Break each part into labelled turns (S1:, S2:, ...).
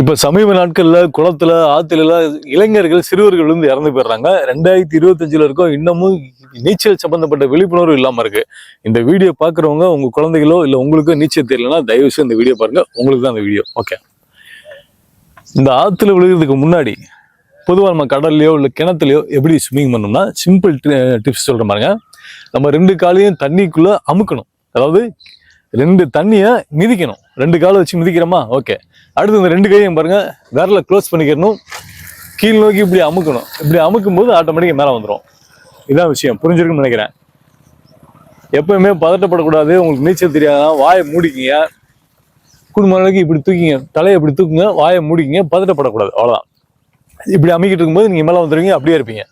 S1: இப்ப சமீப நாட்கள்ல குளத்துல ஆத்துல எல்லாம் இளைஞர்கள் சிறுவர்கள் வந்து இறந்து போயிடுறாங்க. ரெண்டாயிரத்தி இருபத்தஞ்சுல இருக்கும் இன்னமும் நீச்சல் சம்பந்தப்பட்ட விழிப்புணர்வு இல்லாம இருக்கு. இந்த வீடியோ பாக்குறவங்க உங்க குழந்தைகளோ இல்ல உங்களுக்கு நீச்சல் தெரியலன்னா தயவு செய்து இந்த வீடியோ பாருங்க. உங்களுக்கு தான் அந்த வீடியோ ஓகே இந்த ஆத்துல விழுகிறதுக்கு முன்னாடி பொதுவாக நம்ம கடல்லையோ இல்லை கிணத்துலையோ எப்படி ஸ்விம்மிங் பண்ணோம்னா சிம்பிள் டிப்ஸ் சொல்ற பாருங்க. நம்ம ரெண்டு காலையும் தண்ணிக்குள்ள அமுக்கணும். அதாவது ரெண்டு தண்ணியை மிதிக்கணும். ரெண்டு காலை வச்சு மிதிக்கிறோமா? ஓகே அடுத்து இந்த ரெண்டு கையும் பாருங்கள் விரல க்ளோஸ் பண்ணிக்கணும் கீழ் நோக்கி இப்படி அமுக்கணும். இப்படி அமுக்கும் போது ஆட்டோமேட்டிக்காக மேலே வந்துடும் இதான் விஷயம். புரிஞ்சிருக்குன்னு நினைக்கிறேன். எப்பயுமே பதட்டப்படக்கூடாது. உங்களுக்கு நீச்சல் தெரியாதான் வாயை மூடிக்கிங்க. குடும்பங்களுக்கு இப்படி தூக்கிங்க. தலையை இப்படி தூக்குங்க. வாயை மூடிக்கிங்க. பதட்டப்படக்கூடாது. அவ்வளோதான் இப்படி அமைக்கிட்டு இருக்கும்போது நீங்கள் மேலே வந்துடுவீங்க அப்படியே இருப்பீங்க.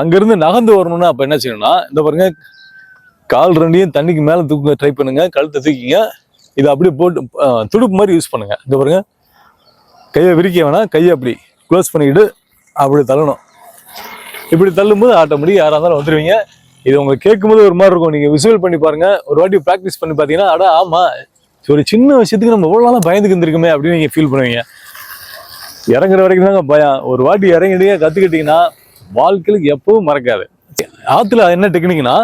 S1: அங்கேருந்து நகர்ந்து வரணும்னா அப்போ என்ன செய்யணும்னா இந்த பாருங்க கால் ரெண்டையும் தண்ணிக்கு மேலே தூக்க ட்ரை பண்ணுங்க. கழுத்தை தூக்கிங்க. இதை அப்படியே போட்டு துடுப்பு மாதிரி யூஸ் பண்ணுங்க. இந்த பாருங்க. கையை விரிக்க வேணாம். கையை அப்படி க்ளோஸ் பண்ணிக்கிட்டு அப்படி தள்ளணும். இப்படி தள்ளும்போது ஆட்டோமேட்டிக் யாராக இருந்தாலும் வந்துடுவீங்க இது உங்களுக்கு கேட்கும்போது ஒரு மாதிரி இருக்கும். நீங்கள் விசுவல் பண்ணி பாருங்கள் ஒரு வாட்டி ப்ராக்டிஸ் பண்ணி பார்த்தீங்கன்னா அட ஆமாம் ஒரு சின்ன விஷயத்துக்கு நம்ம எவ்வளோ நாளாக பயந்துக்கு இருந்திருக்குமே அப்படின்னு நீங்கள் ஃபீல் பண்ணுவீங்க. இறங்குற வரைக்கும் தாங்க பயம். ஒரு வாட்டி இறங்கிட்டீங்க கற்றுக்கிட்டிங்கன்னா வாழ்க்கையில் எப்பவும் மறக்காது. ஆற்றுல என்ன டெக்னிக்னா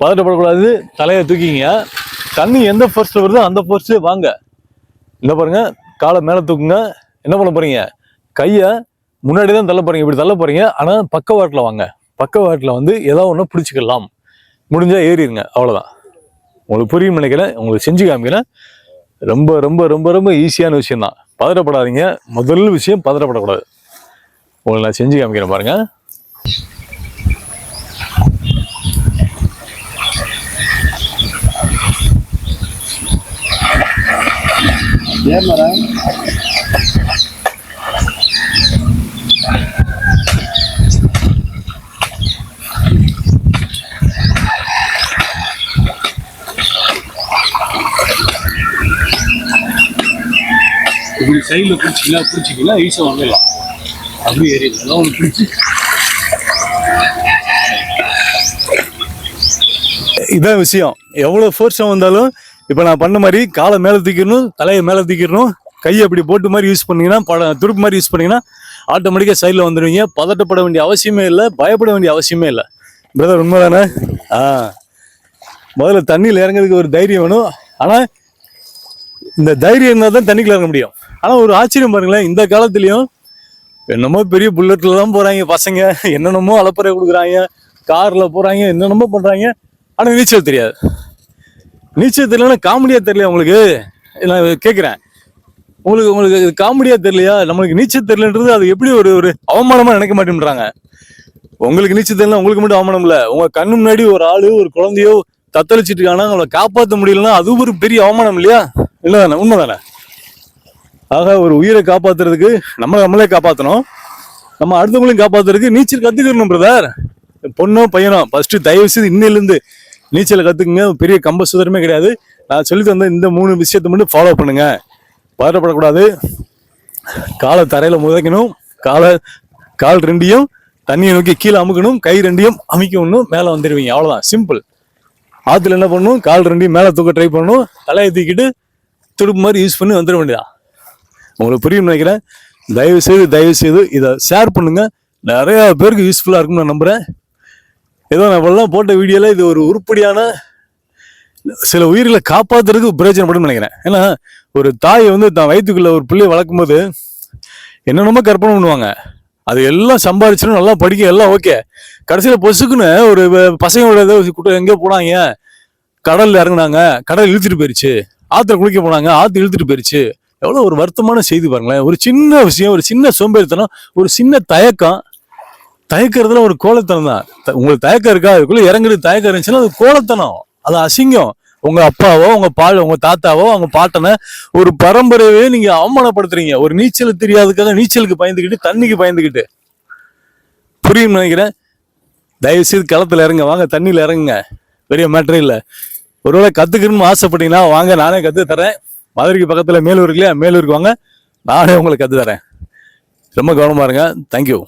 S1: பதட்டப்படக்கூடாது தலையை தூக்கிங்க தண்ணி எந்த ஃபோர்ஸில் வருதோ அந்த ஃபோர்ஸ்லேயே வாங்க. இந்த பாருங்க காலை மேலே தூக்குங்க. என்ன பண்ண போறீங்க? கையை முன்னாடி தான் தள்ள போறீங்க. இப்படி தள்ள போறீங்க. ஆனால் பக்கவாட்டில் வாங்க. பக்கவாட்டில் வந்து ஏதோ ஒன்று பிடிச்சிக்கலாம். முடிஞ்சால் ஏறிடுங்க அவ்வளோதான் உங்களுக்கு புரியும் நினைக்கிறேன். உங்களுக்கு செஞ்சு காமிக்கிறேன். ரொம்ப ரொம்ப ரொம்ப ரொம்ப ஈஸியான விஷயம் தான் பதறப்படாதீங்க முதல் விஷயம் பதறப்படக்கூடாது உங்களுக்கு நான் செஞ்சு காமிக்கிறேன் பாருங்கள் இப்படி சைடில் பிடிச்சிக்கலாம் பிடிச்சிக்கலாம் ஈஸியாக வந்துடலாம் அப்படி ஏறிடுது ஒன்று பிடிச்சி. இதான் விஷயம். எவ்வளோ ஃபோர்ஸாக வந்தாலும் இப்போ நான் பண்ண மாதிரி காலை மேலே தூக்கிடணும் தலையை மேலே தூக்கிடணும். கையை அப்படி போட்டு மாதிரி யூஸ் பண்ணீங்கன்னா பட துடுப்பு மாதிரி யூஸ் பண்ணீங்கன்னா ஆட்டோமேட்டிக்காக சைடில் வந்துடுவீங்க. பதட்டப்பட வேண்டிய அவசியமே இல்லை பயப்பட வேண்டிய அவசியமே இல்லை. பிரதர் உண்மை தானே ஆ. முதல்ல தண்ணியில் இறங்குறதுக்கு ஒரு தைரியம் வேணும். ஆனால் இந்த தைரியம் இருந்தால் தான் தண்ணிக்குள்ள இறங்க முடியும். ஆனால் ஒரு ஆச்சரியம் பாருங்களேன் இந்த காலத்துலேயும் என்னமோ பெரிய புல்லட்டில் தான் போகிறாங்க பசங்க. என்னென்னமோ அலப்பறை கொடுக்குறாங்க காரில் போகிறாங்க என்னென்னமோ பண்ணுறாங்க ஆனால் நீச்சல் தெரியாது. நீச்சல் தெரியலன்னா காமெடியாக தெரியல உங்களுக்கு? நான் கேட்குறேன் உங்களுக்கு உங்களுக்கு இது காமெடியாக தெரியலையா? நம்மளுக்கு நீச்சல் தெரியலன்றது அது எப்படி ஒரு ஒரு அவமானமாக நினைக்க மாட்டேன்றாங்க. உங்களுக்கு நீச்சல் தெரியல உங்களுக்கு மட்டும் அவமானம் இல்லை. உங்கள் கண்ணு முன்னாடி ஒரு ஆள் ஒரு குழந்தையோ தத்தளிச்சிட்டு இருக்காங்கன்னா அவங்கள காப்பாற்ற முடியலன்னா அது ஒரு பெரிய அவமானம் இல்லையா? இல்லை தானே உண்மை தானே ஆக ஒரு உயிரை காப்பாத்துறதுக்கு நம்ம நம்மளே காப்பாற்றணும் நம்ம அடுத்தவங்களையும் காப்பாத்துறதுக்கு நீச்சல் கத்துக்கணும் பிரதர் பொண்ணோ பையனோ ஃபர்ஸ்ட் தயவு செய்து இன்னிலிருந்து நீச்சல் கற்றுக்குங்க பெரிய கம்ப சுதரமே கிடையாது. நான் சொல்லி தந்த இந்த மூணு விஷயத்தை மட்டும் ஃபாலோ பண்ணுங்க. பதட்டப்படக்கூடாது காலை தரையில் முதக்கணும். காலை கால் ரெண்டையும் தண்ணியை நோக்கி கீழே அமுக்கணும். கை ரெண்டையும் அமைக்கணும் மேலே வந்துடுவீங்க அவ்வளோதான் சிம்பிள் ஆற்றுல என்ன பண்ணணும்? கால் ரெண்டையும் மேலே தூக்க ட்ரை பண்ணணும். தலையை தூக்கிட்டு துடுப்பு மாதிரி யூஸ் பண்ணி வந்துட வேண்டியதான் உங்களுக்கு புரியும் நினைக்கிறேன். தயவு செய்து தயவு செய்து இதை ஷேர் பண்ணுங்கள் நிறையா பேருக்கு யூஸ்ஃபுல்லாக இருக்கும்னு நான் நம்புறேன். ஏதோ நான் போட்ட வீடியோவில் இது ஒரு உருப்படியான சில உயிர்களை காப்பாத்துறதுக்கு பிரயோஜனப்படும் நினைக்கிறேன். ஏன்னா ஒரு தாய் வந்து தான் வயிற்றுக்குள்ள ஒரு பிள்ளையை வளர்க்கும் போது என்னென்னமோ கற்பனை பண்ணுவாங்க. அது எல்லாம் சம்பாதிச்சிடும் நல்லா படிக்க எல்லாம் ஓகே கடைசியில் பொசுக்குன்னு ஒரு பசங்களோட ஏதோ கூட்டம் எங்கேயோ போனாங்க. கடலில் இறங்குனாங்க. கடல் இழுத்துட்டு போயிருச்சு. ஆற்றுல குளிக்க போனாங்க. ஆற்று இழுத்துட்டு போயிருச்சு. எவ்வளோ ஒரு வருத்தமான செய்தி பாருங்களேன். ஒரு சின்ன விஷயம் ஒரு சின்ன சோம்பேறித்தனம் ஒரு சின்ன தயக்கம். தயக்கிறதுல ஒரு கோலத்தனம் தான். உங்களுக்கு தயக்கம் இருக்கா? அதுக்குள்ள இறங்குறது தயக்கம் இருந்துச்சுன்னா அது கோலத்தனம். அது அசிங்கம். உங்க அப்பாவோ உங்க பால் உங்க தாத்தாவோ உங்க பாட்டனை ஒரு பரம்பரையவே நீங்க அவமானப்படுத்துறீங்க. ஒரு நீச்சல் தெரியாததுக்காக நீச்சலுக்கு பயந்துக்கிட்டு தண்ணிக்கு பயந்துக்கிட்டு புரியும் நினைக்கிறேன். தயவு செய்து களத்துல இறங்க. வாங்க தண்ணியில இறங்குங்க. பெரிய மேட்டரே இல்லை. ஒருவேளை கத்துக்கணும்னு ஆசைப்பட்டீங்கன்னா வாங்க நானே கத்து தரேன். மதுரைக்கு பக்கத்துல மேலூர் இல்லையா மேலூருக்கு வாங்க. நானே உங்களுக்கு கத்து தரேன். ரொம்ப கவனமா இருங்க. தேங்க்யூ